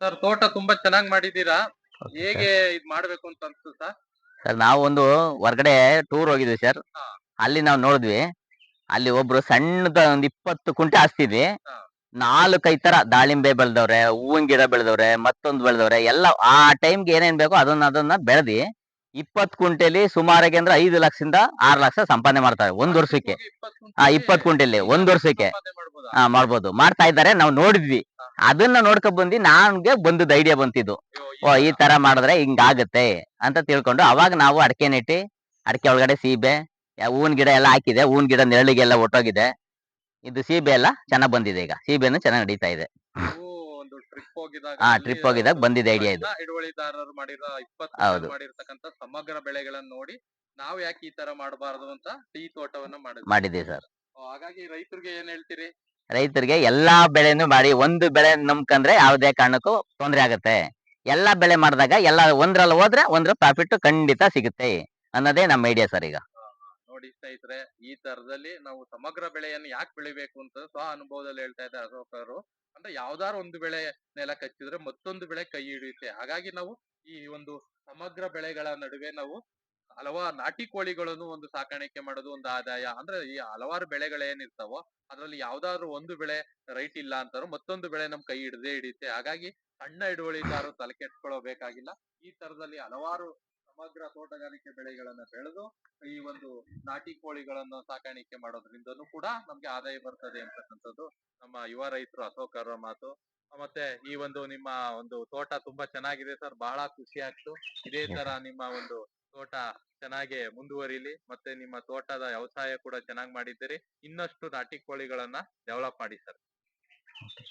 Sir ತೋಟ ತುಂಬಾ ಚೆನ್ನಾಗಿ ಮಾಡಿದೀರಾ ಹೇಗೆ ಇದ್ ಮಾಡ್ಬೇಕು ಅಂತ ಅನ್ಸುತ್ತೆ? ಸರ್ ಸರ್ ನಾವು ಒಂದು ಹೊರಗಡೆ ಟೂರ್ ಹೋಗಿದ್ವಿ ಸರ್. ಹಾ. ಅಲ್ಲಿ ನಾವು ನೋಡಿದ್ವಿ. ಅಲ್ಲಿ ಒಬ್ರು ಸಣ್ಣದ ಒಂದ್ ಇಪ್ಪತ್ತು ಕುಂಟೆ ಹಾಸ್ತಿದ್ವಿ ನಾಲ್ಕು ನಾಲ್ಕೈದ್ ತರ ದಾಳಿಂಬೆ ಬೆಳೆದವ್ರೆ ಹೂವಿನ ಗಿಡ ಬೆಳೆದವ್ರೆ ಮತ್ತೊಂದು ಬೆಳೆದವ್ರೆ ಎಲ್ಲ ಆ ಟೈಮ್ಗೆ ಏನೇನ್ ಬೇಕೋ ಅದನ್ನ ಅದನ್ನ ಬೆಳೆದಿ ಇಪ್ಪತ್ ಕುಂಟೆಲಿ ಸುಮಾರಾಗಿ ಅಂದ್ರೆ ಐದು ಲಕ್ಷದಿಂದ ಆರ್ ಲಕ್ಷ ಸಂಪಾದನೆ ಮಾಡ್ತಾರೆ ಒಂದ್ ವರ್ಷಕ್ಕೆ. ಆ ಇಪ್ಪತ್ ಕುಂಟೆಲಿ ಒಂದ್ ವರ್ಷಕ್ಕೆ. ಆ, ಮಾಡ್ಬೋದು. ಮಾಡ್ತಾ ಇದ್ದಾರೆ. ನಾವು ನೋಡಿದ್ವಿ. ಅದನ್ನ ನೋಡ್ಕೊ ಬಂದು ನನ್ಗೆ ಬಂದದ್ ಐಡಿಯಾ ಬಂತಿದ್ದು. ಓ ಈ ತರ ಮಾಡಿದ್ರೆ ಹಿಂಗಾಗತ್ತೆ ಅಂತ ತಿಳ್ಕೊಂಡು ಅವಾಗ ನಾವು ಅಡಕೆ ನೆಟ್ಟಿ ಅಡಕೆ ಒಳಗಡೆ ಸೀಬೆ ಹೂವಿನ ಗಿಡ ಎಲ್ಲ ಹಾಕಿದೆ. ಹೂವಿನ ಗಿಡ ನೆರಳಿಗೆಲ್ಲ ಒಟ್ಟೋಗಿದೆ. ಇದು ಸೀಬೆ ಎಲ್ಲ ಚೆನ್ನಾಗ್ ಬಂದಿದೆ ಈಗ. ಸೀಬೆನು ಚೆನ್ನಾಗ್ ನಡೀತಾ ಇದೆ. ಟ್ರಿಪ್ ಹೋಗಿದಾಗ ಬಂದಿದೆ ಐಡಿಯಾ ಇದು. ಹಿಡುವಳಿದಾರರು ಮಾಡಿರೋ ಹೌದು. ಮಾಡಿರ್ತಕ್ಕಂಥ ಸಮಗ್ರ ಬೆಳೆಗಳನ್ನ ನೋಡಿ ನಾವ್ ಯಾಕೆ ಈ ತರ ಮಾಡಬಾರದು ಅಂತ ಟೀ ತೋಟವನ್ನ ಮಾಡಿದ್ವಿ. ಮಾಡಿದ್ದೀವಿ ಸರ್. ಹಾಗಾಗಿ ರೈತರಿಗೆ ಏನ್ ಹೇಳ್ತೀರಿ? ರೈತರಿಗೆ ಎಲ್ಲಾ ಬೆಳೆನು ಮಾಡಿ ಒಂದು ಬೆಳೆ ನಂಬ್ಕಂದ್ರೆ ಯಾವುದೇ ಕಾರಣಕ್ಕೂ ತೊಂದರೆ ಆಗುತ್ತೆ. ಎಲ್ಲಾ ಬೆಳೆ ಮಾಡಿದಾಗ ಎಲ್ಲ ಒಂದ್ರಲ್ಲಿ ಹೋದ್ರೆ ಒಂದ್ರ ಪ್ರಾಫಿಟ್ ಖಂಡಿತ ಸಿಗುತ್ತೆ ಅನ್ನೋದೇ ನಮ್ಮ ಐಡಿಯಾ ಸರ್ ಈಗ. ನೋಡಿ ಸ್ನೇಹಿತರೆ, ಈ ತರದಲ್ಲಿ ನಾವು ಸಮಗ್ರ ಬೆಳೆಯನ್ನು ಯಾಕೆ ಬೆಳಿಬೇಕು ಅಂತ ಸ್ವ ಅನುಭವದಲ್ಲಿ ಹೇಳ್ತಾ ಇದ್ದಾರೆ ಅಶೋಕ್ ಅವರು. ಅಂದ್ರೆ ಯಾವ್ದಾರು ಒಂದು ಬೆಳೆ ನೆಲ ಕಚ್ಚಿದ್ರೆ ಮತ್ತೊಂದು ಬೆಳೆ ಕೈ ಹಿಡಿಯುತ್ತೆ. ಹಾಗಾಗಿ ನಾವು ಈ ಒಂದು ಸಮಗ್ರ ಬೆಳೆಗಳ ನಡುವೆ ನಾವು ಹಲವಾರು ನಾಟಿ ಕೋಳಿಗಳನ್ನು ಒಂದು ಸಾಕಾಣಿಕೆ ಮಾಡೋದು ಒಂದು ಆದಾಯ. ಅಂದ್ರೆ ಈ ಹಲವಾರು ಬೆಳೆಗಳೇನಿರ್ತಾವೋ ಅದ್ರಲ್ಲಿ ಯಾವ್ದಾದ್ರು ಒಂದು ಬೆಳೆ ರೈಟ್ ಇಲ್ಲ ಅಂತಾರು ಮತ್ತೊಂದು ಬೆಳೆ ನಮ್ ಕೈ ಹಿಡದೇ ಹಿಡಿಯುತ್ತೆ. ಹಾಗಾಗಿ ಸಣ್ಣ ಹಿಡುವಳಿದಾರರು ತಲೆ ಕೆಡ್ಸ್ಕೊಳ್ಬೇಕಾಗಿಲ್ಲ. ಈ ತರದಲ್ಲಿ ಹಲವಾರು ಸಮಗ್ರ ತೋಟಗಾರಿಕೆ ಬೆಳೆಗಳನ್ನ ಬೆಳೆದು ಈ ಒಂದು ನಾಟಿ ಕೋಳಿಗಳನ್ನು ಸಾಕಾಣಿಕೆ ಮಾಡೋದ್ರಿಂದನೂ ಕೂಡ ನಮ್ಗೆ ಆದಾಯ ಬರ್ತದೆ ಅಂತಕ್ಕಂಥದ್ದು ನಮ್ಮ ಯುವ ರೈತರು ಅಶೋಕ್ ಅವರ ಮಾತು. ಮತ್ತೆ ಈ ಒಂದು ನಿಮ್ಮ ಒಂದು ತೋಟ ತುಂಬಾ ಚೆನ್ನಾಗಿದೆ ಸರ್. ಬಹಳ ಖುಷಿ ಆಗ್ತು. ಇದೇ ತರ ನಿಮ್ಮ ಒಂದು ತೋಟ ಚೆನ್ನಾಗಿ ಮುಂದುವರಿಲಿ ಮತ್ತೆ ನಿಮ್ಮ ತೋಟದ ವ್ಯವಸಾಯ ಕೂಡ ಚೆನ್ನಾಗಿ ಮಾಡಿದ್ದೀರಿ. ಇನ್ನಷ್ಟು ನಾಟಿ ಕೋಳಿಗಳನ್ನ ಡೆವಲಪ್ ಮಾಡಿ ಸರ್